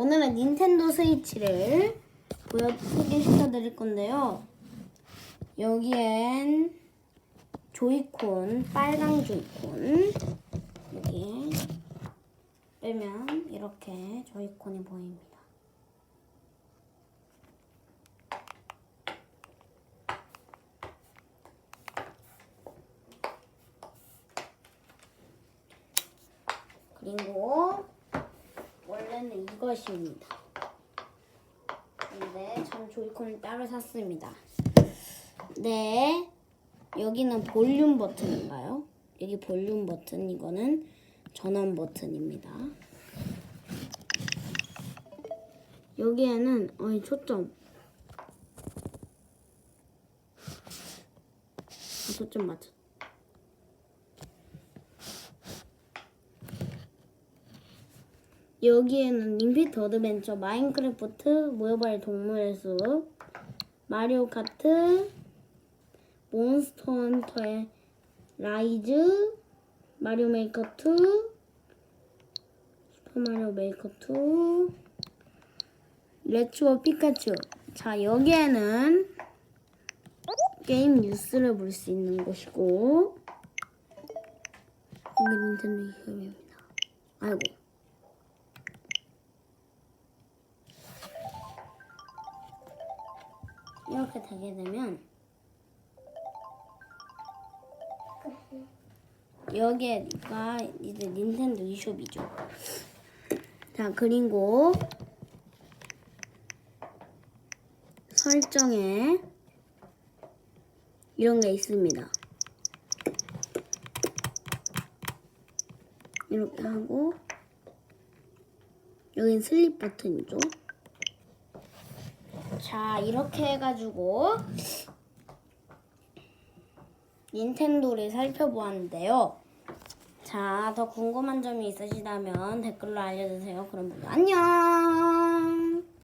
오늘은 닌텐도 스위치를 보여 소개시켜 드릴 건데요. 여기엔 조이콘, 빨강 조이콘 여기 빼면 이렇게 조이콘이 보입니다. 그리고 것입니다. 근데 전 조이콘을 따로 샀습니다. 네, 여기는 볼륨 버튼인가요? 여기 볼륨 버튼, 이거는 전원 버튼입니다. 여기에는 어이 초점. 아, 초점 맞췄. 여기에는 림피트 어드벤처, 마인크래프트, 모바일 동물의 숲, 마리오 카트, 몬스터 헌터의 라이즈, 마리오 메이커 2, 슈퍼 마리오 메이커 2, 레츠고 피카츄. 자, 여기에는 게임 뉴스를 볼 수 있는 곳이고, 여기 닌텐도 기업입니다. 아이고. 이렇게 되게 되면 여기가 이제 닌텐도 e숍이죠. 자 그리고 설정에 이런 게 있습니다. 이렇게 하고 여긴 슬립 버튼이죠. 자, 이렇게 해가지고 닌텐도를 살펴보았는데요. 자, 더 궁금한 점이 있으시다면 댓글로 알려주세요. 그럼 모두 안녕!